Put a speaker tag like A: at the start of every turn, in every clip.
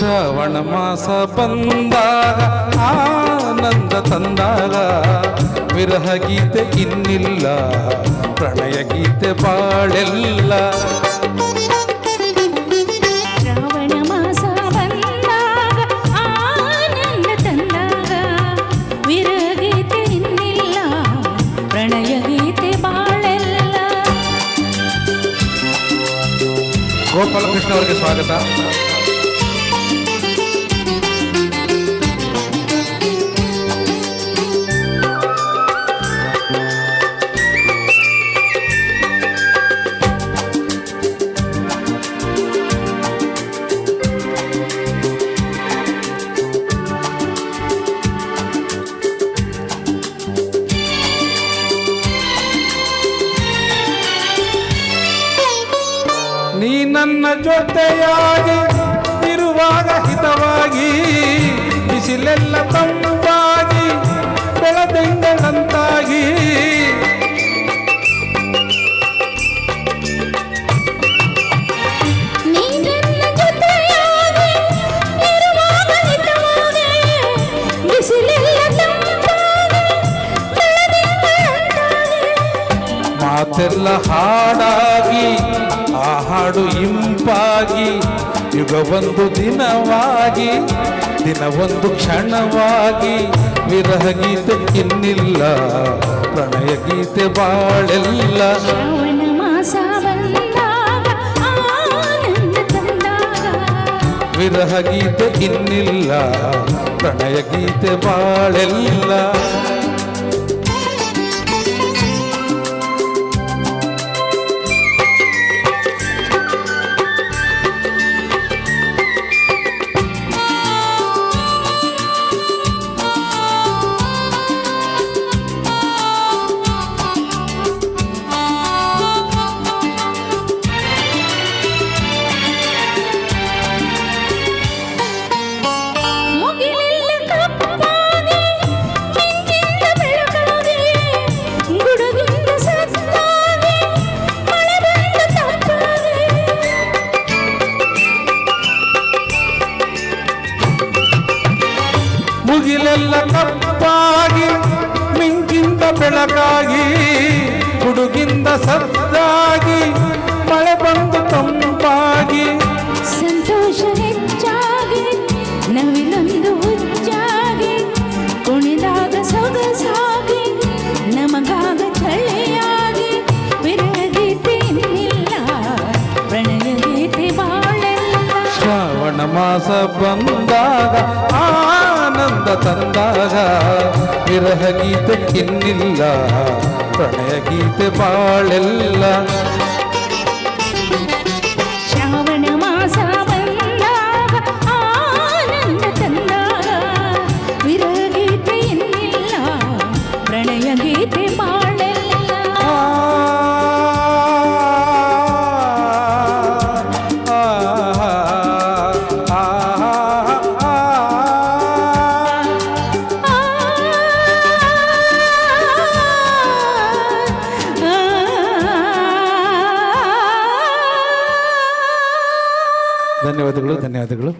A: ಶ್ರಾವಣ ಮಾಸ ಬಂದಾಗ ಆನಂದ ತಂದಾಗ ವಿರಹ ಗೀತೆ ಇನ್ನಿಲ್ಲ ಪ್ರಣಯ ಗೀತೆ ಬಾಳೆಲ್ಲ.
B: ಶ್ರಾವಣ ಮಾಸ ಬಂದಾಗ ಆನಂದ ತಂದಾಗ ವಿರಗೀತೆ ಇನ್ನಿಲ್ಲ ಪ್ರಣಯ ಗೀತೆ ಬಾಳೆಲ್ಲ.
A: ಗೋಪಾಲಕೃಷ್ಣ ಅವರಿಗೆ ಸ್ವಾಗತ. ಜೊತೆಯಾಗಿ ಇರುವಾಗ ಹಿತವಾಗಿ ಮಾತೆಲ್ಲ ಹಾಡಾಗಿ ಆ ಹಾಡು ಇಂಪಾಗಿ ಯುಗವೊಂದು ದಿನವಾಗಿ ದಿನವೊಂದು ಕ್ಷಣವಾಗಿ ವಿರಹ ಗೀತೆ ಇನ್ನಿಲ್ಲ ಪ್ರಣಯ ಗೀತೆ ಬಾಳೆಲ್ಲ. ವಿರಹ ಗೀತೆ ಇನ್ನಿಲ್ಲ ಪ್ರಣಯ ಗೀತೆ ಬಾಳೆಲ್ಲ.
B: ಮುಗಿಲೆಲ್ಲ ಕಪ್ಪಾಗಿ
A: ಮಿಂಚಿಂದ ಬೆಳಕಾಗಿ ಹುಡುಗಿಂದ ಸದ್ದಾಗಿ ಮಳೆ ಬಂದು ತಂಪಾಗಿ.
B: ಸಂತೋಷ ಹೆಚ್ಚಾಗಿ ನವಿಲೊಂದು ಹುಚ್ಚಾಗಿ ಕುಣಿದಾಗ ಸೊಗಸಾಗಿ ನಮಗಾಗ ಚಳಿಯಾಗಿ ವಿರಗೀತೆ ಇನ್ನಿಲ್ಲ ಪ್ರಣಯ ಗೀತೆ ಬಾಳೆಲ್ಲ.
A: ಶ್ರಾವಣ ಮಾಸ ಬಂದಾಗ ಆನಂದ ತಂದಾಗ ವಿರಹ ಗೀತೆ ಕಿನ್ನಿಲ್ಲ ಪ್ರಣಯ ಗೀತೆ ಬಾಳೆಲ್ಲ.
B: ಶ್ರಾವಣ ಮಾಸ
A: ಧನ್ಯವಾದಗಳು ಧನ್ಯವಾದಗಳು.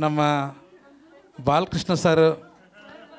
A: ನಮ್ಮ ಬಾಲಕೃಷ್ಣ ಸರ್